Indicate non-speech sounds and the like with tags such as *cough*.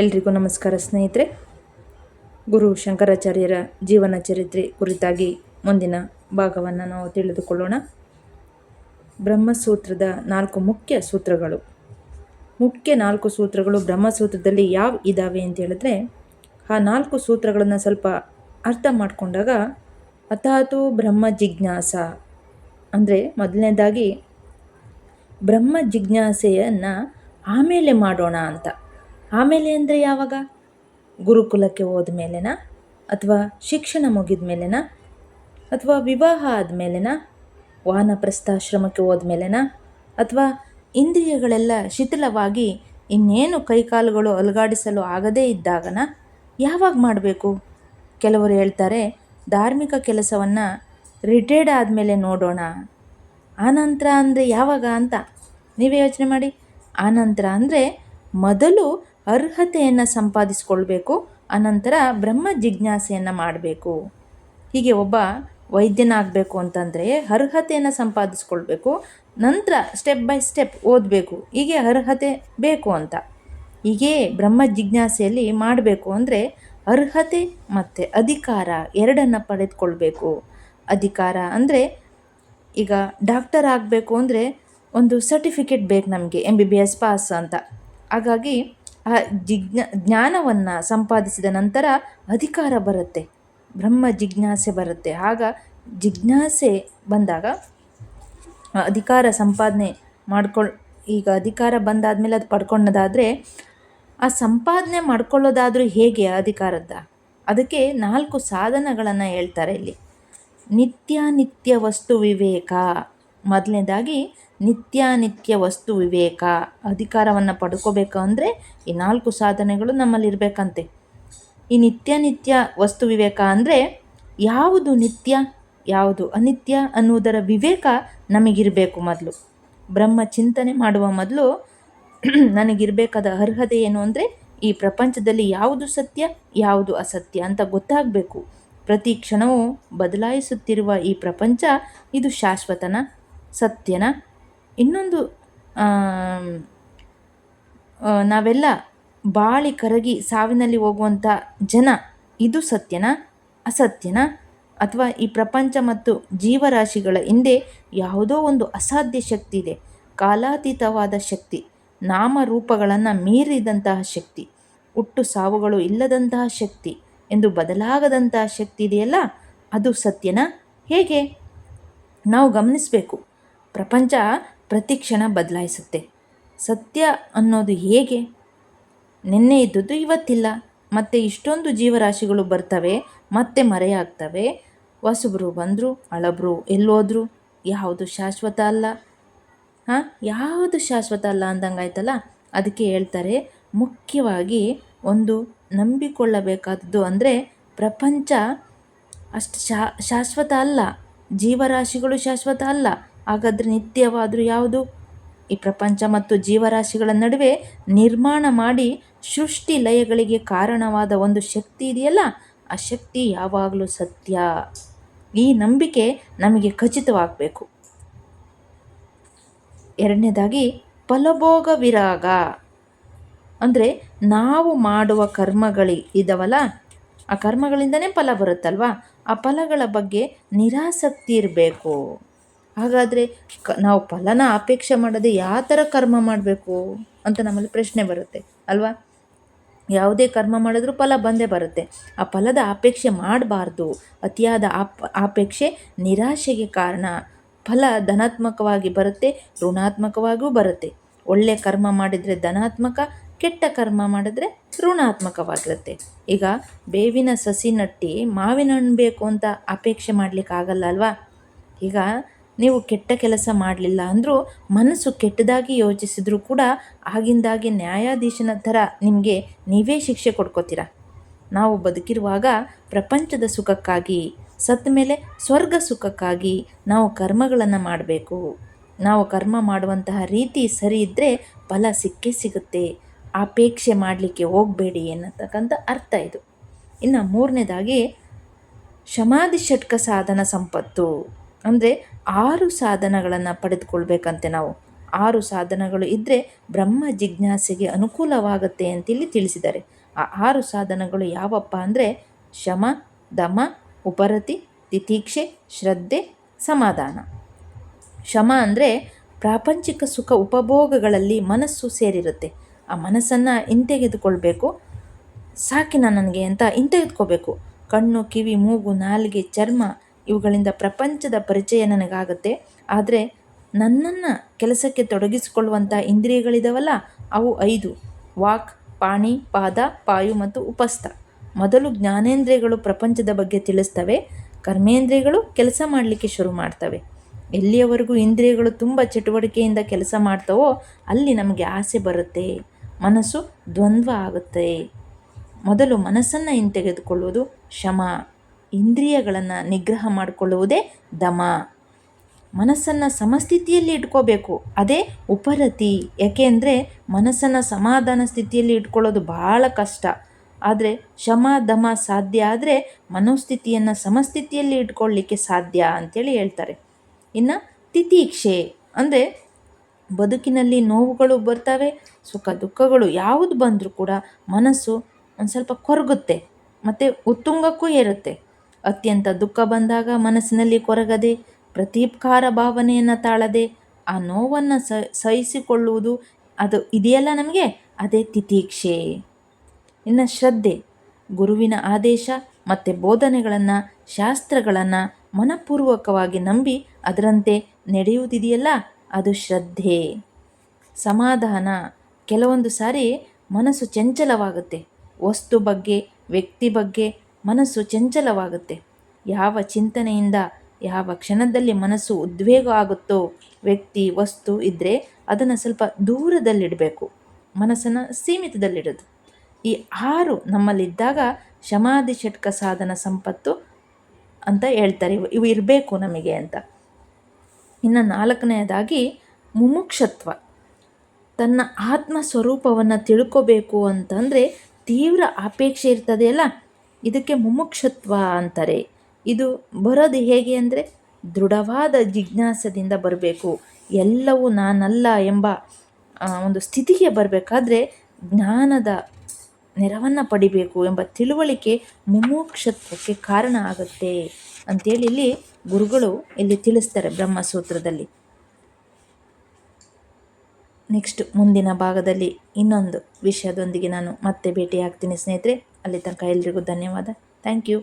ಎಲ್ರಿಗೂ ನಮಸ್ಕಾರ ಸ್ನೇಹಿತರೆ. ಗುರು ಶಂಕರಾಚಾರ್ಯರ ಜೀವನ ಚರಿತ್ರೆ ಕುರಿತಾಗಿ ಮುಂದಿನ ಭಾಗವನ್ನು ನಾವು ತಿಳಿದುಕೊಳ್ಳೋಣ. ಬ್ರಹ್ಮಸೂತ್ರದ ನಾಲ್ಕು ಮುಖ್ಯ ಸೂತ್ರಗಳು. ಮುಖ್ಯ ನಾಲ್ಕು ಸೂತ್ರಗಳು ಬ್ರಹ್ಮಸೂತ್ರದಲ್ಲಿ ಯಾವ ಇದ್ದಾವೆ ಅಂತ ಹೇಳಿದ್ರೆ, ಆ ನಾಲ್ಕು ಸೂತ್ರಗಳನ್ನು ಸ್ವಲ್ಪ ಅರ್ಥ ಮಾಡಿಕೊಂಡಾಗ ಅಥಾತು ಬ್ರಹ್ಮ ಜಿಜ್ಞಾಸ ಅಂದರೆ ಮೊದಲನೇದಾಗಿ ಬ್ರಹ್ಮ ಜಿಜ್ಞಾಸೆಯನ್ನು ಆಮೇಲೆ ಮಾಡೋಣ ಅಂತ. ಆಮೇಲೆ ಅಂದರೆ ಯಾವಾಗ? ಗುರುಕುಲಕ್ಕೆ ಹೋದ ಮೇಲೆನಾ ಅಥವಾ ಶಿಕ್ಷಣ ಮುಗಿದ ಮೇಲೆನಾ ಅಥವಾ ವಿವಾಹ ಆದಮೇಲೆನಾ? ವಾನಪ್ರಸ್ಥಾಶ್ರಮಕ್ಕೆ ಹೋದ ಮೇಲೆನಾ ಅಥವಾ ಇಂದ್ರಿಯಗಳೆಲ್ಲ ಶಿಥಿಲವಾಗಿ ಇನ್ನೇನು ಕೈಕಾಲುಗಳು ಅಲುಗಾಡಿಸಲು ಆಗದೇ ಇದ್ದಾಗನ? ಯಾವಾಗ ಮಾಡಬೇಕು? ಕೆಲವರು ಹೇಳ್ತಾರೆ, ಧಾರ್ಮಿಕ ಕೆಲಸವನ್ನು ರಿಟೈರ್ಡ್ ಆದಮೇಲೆ ನೋಡೋಣ. ಆನಂತರ ಅಂದರೆ ಯಾವಾಗ ಅಂತ? ನೀವೇ ಯೋಚನೆ ಮಾಡಿ. ಆನಂತರ ಅಂದರೆ ಮೊದಲು ಅರ್ಹತೆಯನ್ನು ಸಂಪಾದಿಸಿಕೊಳ್ಬೇಕು, ಅನಂತರ ಬ್ರಹ್ಮ ಜಿಜ್ಞಾಸೆಯನ್ನು ಮಾಡಬೇಕು. ಹೀಗೆ ಒಬ್ಬ ವೈದ್ಯನಾಗಬೇಕು ಅಂತಂದರೆ ಅರ್ಹತೆಯನ್ನು ಸಂಪಾದಿಸ್ಕೊಳ್ಬೇಕು, ನಂತರ ಸ್ಟೆಪ್ ಬೈ ಸ್ಟೆಪ್ ಓದಬೇಕು, ಹೀಗೆ ಅರ್ಹತೆ ಬೇಕು ಅಂತ. ಹೀಗೆ ಬ್ರಹ್ಮ ಜಿಜ್ಞಾಸೆಯಲ್ಲಿ ಮಾಡಬೇಕು ಅಂದರೆ ಅರ್ಹತೆ ಮತ್ತು ಅಧಿಕಾರ ಎರಡನ್ನು ಪಡೆದುಕೊಳ್ಬೇಕು. ಅಧಿಕಾರ ಅಂದರೆ ಈಗ ಡಾಕ್ಟರ್ ಆಗಬೇಕು ಅಂದರೆ ಒಂದು ಸರ್ಟಿಫಿಕೇಟ್ ಬೇಕು ನಮಗೆ M B B S pass ಅಂತ. ಹಾಗಾಗಿ ಜಿಜ್ಞ, ಜ್ಞಾನವನ್ನು ಸಂಪಾದಿಸಿದ ನಂತರ ಅಧಿಕಾರ ಬರುತ್ತೆ. ಬ್ರಹ್ಮ ಜಿಜ್ಞಾಸೆ ಬರುತ್ತೆ. ಆಗ ಜಿಜ್ಞಾಸೆ ಬಂದಾಗ ಅಧಿಕಾರ ಸಂಪಾದನೆ ಮಾಡ್ಕೊಳ್, ಈಗ ಅಧಿಕಾರ ಬಂದಾದಮೇಲೆ ಅದು ಪಡ್ಕೊಂಡದಾದರೆ ಆ ಸಂಪಾದನೆ ಮಾಡ್ಕೊಳ್ಳೋದಾದರೂ ಹೇಗೆ ಅಧಿಕಾರದ? ಅದಕ್ಕೆ ನಾಲ್ಕು ಸಾಧನಗಳನ್ನು ಹೇಳ್ತಾರೆ ಇಲ್ಲಿ. ನಿತ್ಯ ನಿತ್ಯ ವಸ್ತು ವಿವೇಕ. ಮೊದಲನೇದಾಗಿ ನಿತ್ಯಾನಿತ್ಯ ವಸ್ತು ವಿವೇಕ, ಅಧಿಕಾರವನ್ನು ಪಡ್ಕೋಬೇಕು ಅಂದರೆ ಈ ನಾಲ್ಕು ಸಾಧನೆಗಳು ನಮ್ಮಲ್ಲಿರಬೇಕಂತೆ ಈ ನಿತ್ಯ ನಿತ್ಯ ವಸ್ತು ವಿವೇಕ ಅಂದರೆ ಯಾವುದು ನಿತ್ಯ, ಯಾವುದು ಅನಿತ್ಯ ಅನ್ನುವುದರ ವಿವೇಕ ನಮಗಿರಬೇಕು ಮೊದಲು. ಬ್ರಹ್ಮ ಚಿಂತನೆ ಮಾಡುವ ಮೊದಲು *clears throat* ನನಗಿರಬೇಕಾದ ಅರ್ಹತೆ ಏನು ಅಂದರೆ ಈ ಪ್ರಪಂಚದಲ್ಲಿ ಯಾವುದು ಸತ್ಯ, ಯಾವುದು ಅಸತ್ಯ ಅಂತ ಗೊತ್ತಾಗಬೇಕು. ಪ್ರತಿ ಕ್ಷಣವೂ ಬದಲಾಯಿಸುತ್ತಿರುವ ಈ ಪ್ರಪಂಚ ಇದು ಶಾಶ್ವತನ ಸತ್ಯನ. ಇನ್ನೊಂದು ನಾವೆಲ್ಲ ಬಾಳಿ ಕರಗಿ ಸಾವಿನಲ್ಲಿ ಹೋಗುವಂಥ ಜನ ಇದು ಸತ್ಯನ, ಅಸತ್ಯನ ಅಥವಾ ಈ ಪ್ರಪಂಚ ಮತ್ತು ಜೀವರಾಶಿಗಳ ಹಿಂದೆ ಯಾವುದೋ ಒಂದು ಅಸಾಧ್ಯ ಶಕ್ತಿ ಇದೆ, ಕಾಲಾತೀತವಾದ ಶಕ್ತಿ, ನಾಮರೂಪಗಳನ್ನು ಮೀರಿದಂತಹ ಶಕ್ತಿ, ಹುಟ್ಟು ಸಾವುಗಳು ಇಲ್ಲದಂತಹ ಶಕ್ತಿ ಎಂದು ಬದಲಾಗದಂತಹ ಶಕ್ತಿ ಇದೆಯಲ್ಲ, ಅದು ಸತ್ಯನ ಹೇಗೆ? ನಾವು ಗಮನಿಸಬೇಕು. ಪ್ರಪಂಚ ಪ್ರತಿ ಕ್ಷಣ ಬದಲಾಯಿಸುತ್ತೆ. ಸತ್ಯ ಅನ್ನೋದು ಹೇಗೆ? ನಿನ್ನೆ ಇದ್ದದ್ದು ಇವತ್ತಿಲ್ಲ. ಮತ್ತು ಇಷ್ಟೊಂದು ಜೀವರಾಶಿಗಳು ಬರ್ತವೆ, ಮತ್ತೆ ಮರೆಯಾಗ್ತವೆ. ಹೊಸಬ್ರು ಬಂದರು ಅಳಬ್ರು ಎಲ್ಲೋದ್ರು. ಯಾವುದು ಶಾಶ್ವತ ಅಲ್ಲ? ಹಾಂ? ಯಾವುದು ಶಾಶ್ವತ ಅಲ್ಲ ಅಂದಂಗಾಯ್ತಲ್ಲ? ಅದಕ್ಕೆ ಹೇಳ್ತಾರೆ, ಮುಖ್ಯವಾಗಿ ಒಂದು ನಂಬಿಕೊಳ್ಳಬೇಕಾದದ್ದು ಅಂದರೆ ಪ್ರಪಂಚ ಅಷ್ಟು ಶಾಶ್ವತ ಅಲ್ಲ. ಜೀವರಾಶಿಗಳು ಶಾಶ್ವತ ಅಲ್ಲ. ಹಾಗಾದರೆ ನಿತ್ಯವಾದರೂ ಯಾವುದು? ಈ ಪ್ರಪಂಚ ಮತ್ತು ಜೀವರಾಶಿಗಳ ನಡುವೆ ನಿರ್ಮಾಣ ಮಾಡಿ ಸೃಷ್ಟಿ ಲಯಗಳಿಗೆ ಕಾರಣವಾದ ಒಂದು ಶಕ್ತಿ ಇದೆಯಲ್ಲ? ಆ ಶಕ್ತಿ ಯಾವಾಗಲೂ ಸತ್ಯ. ಈ ನಂಬಿಕೆ ನಮಗೆ ಖಚಿತವಾಗಬೇಕು. ಎರಡನೇದಾಗಿ, ಫಲಭೋಗ ವಿರಾಗ. ಅಂದರೆ ನಾವು ಮಾಡುವ ಕರ್ಮಗಳಿ ಇದಾವಲ್ಲ? ಆ ಕರ್ಮಗಳಿಂದನೇ ಫಲ ಬರುತ್ತಲ್ವ? ಆ ಫಲಗಳ ಬಗ್ಗೆ ನಿರಾಸಕ್ತಿ ಇರಬೇಕು. ಹಾಗಾದರೆ ಕ ನಾವು ಫಲನ ಅಪೇಕ್ಷೆ ಮಾಡದೆ ಯಾವ ಥರ ಕರ್ಮ ಮಾಡಬೇಕು ಅಂತ ನಮ್ಮಲ್ಲಿ ಪ್ರಶ್ನೆ ಬರುತ್ತೆ, ಅಲ್ವಾ? ಯಾವುದೇ ಕರ್ಮ ಮಾಡಿದ್ರೂ ಫಲ ಬಂದೇ ಬರುತ್ತೆ. ಆ ಫಲದ ಅಪೇಕ್ಷೆ ಮಾಡಬಾರ್ದು. ಅತಿಯಾದ ಆಪ್ ಅಪೇಕ್ಷೆ ನಿರಾಶೆಗೆ ಕಾರಣ. ಫಲ ಧನಾತ್ಮಕವಾಗಿ ಬರುತ್ತೆ ಋಣಾತ್ಮಕವಾಗಿಯೂ ಬರುತ್ತೆ. ಒಳ್ಳೆ ಕರ್ಮ ಮಾಡಿದರೆ ಧನಾತ್ಮಕ, ಕೆಟ್ಟ ಕರ್ಮ ಮಾಡಿದ್ರೆ ಋಣಾತ್ಮಕವಾಗಿರುತ್ತೆ. ಈಗ ಬೇವಿನ ಸಸಿ ನಟ್ಟಿ ಮಾವಿನ ಹಣ್ಣು ಬೇಕು ಅಂತ ಅಪೇಕ್ಷೆ ಮಾಡಲಿಕ್ಕಾಗಲ್ಲ, ಅಲ್ವಾ? ಈಗ ನೀವು ಕೆಟ್ಟ ಕೆಲಸ ಮಾಡಲಿಲ್ಲ ಅಂದರೂ ಮನಸ್ಸು ಕೆಟ್ಟದಾಗಿ ಯೋಚಿಸಿದರೂ ಕೂಡ ಆಗಿಂದಾಗಿ ನ್ಯಾಯಾಧೀಶನ ಥರ ನಿಮಗೆ ನೀವೇ ಶಿಕ್ಷೆ ಕೊಡ್ಕೋತೀರ? ನಾವು ಬದುಕಿರುವಾಗ ಪ್ರಪಂಚದ ಸುಖಕ್ಕಾಗಿ ಸತ್ತ ಮೇಲೆ ಸ್ವರ್ಗ ಸುಖಕ್ಕಾಗಿ ನಾವು ಕರ್ಮಗಳನ್ನು ಮಾಡಬೇಕು. ನಾವು ಕರ್ಮ ಮಾಡುವಂತಹ ರೀತಿ ಸರಿ ಇದ್ದರೆ ಫಲ ಸಿಕ್ಕೇ ಸಿಗುತ್ತೆ. ಅಪೇಕ್ಷೆ ಮಾಡಲಿಕ್ಕೆ ಹೋಗಬೇಡಿ ಎನ್ನತಕ್ಕಂಥ ಅರ್ಥ ಇದು. ಇನ್ನು ಮೂರನೇದಾಗಿ ಶಮಾಧಿ ಷಟ್ಕ ಸಾಧನ ಸಂಪತ್ತು. ಅಂದರೆ ಆರು ಸಾಧನಗಳನ್ನು ಪಡೆದುಕೊಳ್ಬೇಕಂತೆ ನಾವು. ಆರು ಸಾಧನಗಳು ಇದ್ದರೆ ಬ್ರಹ್ಮ ಜಿಜ್ಞಾಸೆಗೆ ಅನುಕೂಲವಾಗುತ್ತೆ ಅಂತೇಳಿ ತಿಳಿಸಿದ್ದಾರೆ. ಆ ಆರು ಸಾಧನಗಳು ಯಾವಪ್ಪ ಅಂದರೆ ಶಮ, ದಮ, ಉಪರತಿ ತಿತೀಕ್ಷೆ ಶ್ರದ್ಧೆ, ಸಮಾಧಾನ. ಶಮ ಅಂದರೆ ಪ್ರಾಪಂಚಿಕ ಸುಖ ಉಪಭೋಗಗಳಲ್ಲಿ ಮನಸ್ಸು ಸೇರಿರುತ್ತೆ. ಆ ಮನಸ್ಸನ್ನು ಹಿಂತೆಗೆದುಕೊಳ್ಬೇಕು. ಸಾಕಿನ ನನಗೆ ಅಂತ ಹಿಂತೆಗೆದುಕೋಬೇಕು ಕಣ್ಣು, ಕಿವಿ, ಮೂಗು, ನಾಲಿಗೆ, ಚರ್ಮ ಇವುಗಳಿಂದ ಪ್ರಪಂಚದ ಪರಿಚಯ ನನಗಾಗುತ್ತೆ. ಆದರೆ ನನ್ನನ್ನು ಕೆಲಸಕ್ಕೆ ತೊಡಗಿಸಿಕೊಳ್ಳುವಂಥ ಇಂದ್ರಿಯಗಳಿದಾವಲ್ಲ, ಅವು ಐದು. ವಾಕ್, ಪಾಣಿ, ಪಾದ, ಪಾಯು ಮತ್ತು ಉಪಸ್ಥ. ಮೊದಲು ಜ್ಞಾನೇಂದ್ರಿಯಗಳು ಪ್ರಪಂಚದ ಬಗ್ಗೆ ತಿಳಿಸ್ತವೆ, ಕರ್ಮೇಂದ್ರಿಯಗಳು ಕೆಲಸ ಮಾಡಲಿಕ್ಕೆ ಶುರು ಮಾಡ್ತವೆ. ಎಲ್ಲಿಯವರೆಗೂ ಇಂದ್ರಿಯಗಳು ತುಂಬ ಚಟುವಟಿಕೆಯಿಂದ ಕೆಲಸ ಮಾಡ್ತವೋ, ಅಲ್ಲಿ ನಮಗೆ ಆಸೆ ಬರುತ್ತೆ. ಮನಸ್ಸು ದ್ವಂದ್ವ ಆಗುತ್ತೆ. ಮೊದಲು ಮನಸ್ಸನ್ನು ಹಿಂತೆಗೆದುಕೊಳ್ಳುವುದು ಶಮ ಇಂದ್ರಿಯಗಳನ್ನು ನಿಗ್ರಹ ಮಾಡಿಕೊಳ್ಳುವುದೇ ದಮ. ಮನಸ್ಸನ್ನು ಸಮಸ್ಥಿತಿಯಲ್ಲಿ ಇಟ್ಕೋಬೇಕು. ಅದೇ ಉಪರತಿ. ಯಾಕೆಂದರೆ ಮನಸ್ಸನ್ನು ಸಮಾಧಾನ ಸ್ಥಿತಿಯಲ್ಲಿ ಇಟ್ಕೊಳ್ಳೋದು ಭಾಳ ಕಷ್ಟ. ಆದರೆ ಶಮ, ದಮ ಸಾಧ್ಯ ಆದರೆ ಮನೋಸ್ಥಿತಿಯನ್ನು ಸಮಸ್ಥಿತಿಯಲ್ಲಿ ಇಟ್ಕೊಳ್ಳಿಕ್ಕೆ ಸಾಧ್ಯ ಅಂತೇಳಿ ಹೇಳ್ತಾರೆ. ಇನ್ನು ತಿತೀಕ್ಷೆ. ಅಂದರೆ ಬದುಕಿನಲ್ಲಿ ನೋವುಗಳು ಬರ್ತವೆ, ಸುಖ ದುಃಖಗಳು ಯಾವುದು ಬಂದರೂ ಕೂಡ ಮನಸ್ಸು ಒಂದು ಸ್ವಲ್ಪ ಕೊರಗುತ್ತೆ, ಮತ್ತು ಉತ್ತುಂಗಕ್ಕೂ ಏರುತ್ತೆ. ಅತ್ಯಂತ ದುಃಖ ಬಂದಾಗ ಮನಸ್ಸಿನಲ್ಲಿ ಕೊರಗದೆ ಪ್ರತೀಪ್ಕಾರ ಭಾವನೆಯನ್ನು ತಾಳದೆ ಆ ನೋವನ್ನು ಸಹಿಸಿಕೊಳ್ಳುವುದು ಅದು ಇದೆಯಲ್ಲ ನಮಗೆ? ಅದೇ ತಿತೀಕ್ಷೆ. ಇನ್ನು ಶ್ರದ್ಧೆ, ಗುರುವಿನ ಆದೇಶ ಮತ್ತು ಬೋಧನೆಗಳನ್ನು, ಶಾಸ್ತ್ರಗಳನ್ನು ಮನಪೂರ್ವಕವಾಗಿ ನಂಬಿ ಅದರಂತೆ ನಡೆಯುವುದಿದೆಯಲ್ಲ? ಅದು ಶ್ರದ್ಧೆ. ಸಮಾಧಾನ. ಕೆಲವೊಂದು ಸಾರಿ ಮನಸ್ಸು ಚಂಚಲವಾಗುತ್ತೆ. ವಸ್ತು ಬಗ್ಗೆ, ವ್ಯಕ್ತಿ ಬಗ್ಗೆ ಮನಸ್ಸು ಚಂಚಲವಾಗುತ್ತೆ. ಯಾವ ಚಿಂತನೆಯಿಂದ, ಯಾವ ಕ್ಷಣದಲ್ಲಿ ಮನಸ್ಸು ಉದ್ವೇಗ ಆಗುತ್ತೋ, ವ್ಯಕ್ತಿ, ವಸ್ತು ಇದ್ದರೆ ಅದನ್ನು ಸ್ವಲ್ಪ ದೂರದಲ್ಲಿಡಬೇಕು. ಮನಸ್ಸನ್ನು ಸೀಮಿತದಲ್ಲಿಡೋದು. ಈ ಆರು ನಮ್ಮಲ್ಲಿದ್ದಾಗ ಶಮಾಧಿ ಷಟ್ಕ ಸಾಧನ ಸಂಪತ್ತು ಅಂತ ಹೇಳ್ತಾರೆ. ಇವು ಇವು ಇರಬೇಕು ನಮಗೆ ಅಂತ. ಇನ್ನು ನಾಲ್ಕನೆಯದಾಗಿ ಮುಮುಕ್ಷತ್ವ. ತನ್ನ ಆತ್ಮ ಸ್ವರೂಪವನ್ನು ತಿಳ್ಕೋಬೇಕು ಅಂತಂದರೆ ತೀವ್ರ ಅಪೇಕ್ಷೆ ಇರ್ತದೆಯಲ್ಲ ಇದಕ್ಕೆ ಮುಮುಕ್ಷತ್ವ ಅಂತಾರೆ. ಇದು ಬರೋದು ಹೇಗೆ ಅಂದರೆ ದೃಢವಾದ ಜಿಜ್ಞಾಸದಿಂದ ಬರಬೇಕು. ಎಲ್ಲವೂ ನಾನಲ್ಲ ಎಂಬ ಒಂದು ಸ್ಥಿತಿಗೆ ಬರಬೇಕಾದ್ರೆ ಜ್ಞಾನದ ನೆರವನ್ನು ಪಡಿಬೇಕು ಎಂಬ ತಿಳುವಳಿಕೆ ಮುಮುಕ್ಷತ್ವಕ್ಕೆ ಕಾರಣ ಆಗುತ್ತೆ ಅಂತೇಳಿ ಇಲ್ಲಿ ಗುರುಗಳು ಇಲ್ಲಿ ತಿಳಿಸ್ತಾರೆ ಬ್ರಹ್ಮಸೂತ್ರದಲ್ಲಿ. ನೆಕ್ಸ್ಟ್ ಮುಂದಿನ ಭಾಗದಲ್ಲಿ ಇನ್ನೊಂದು ವಿಷಯದೊಂದಿಗೆ ನಾನು ಮತ್ತೆ ಭೇಟಿಯಾಗ್ತೀನಿ ಸ್ನೇಹಿತರೆ. ಅಲ್ಲಿ ತನಕ ಎಲ್ರಿಗೂ ಧನ್ಯವಾದ. Thank you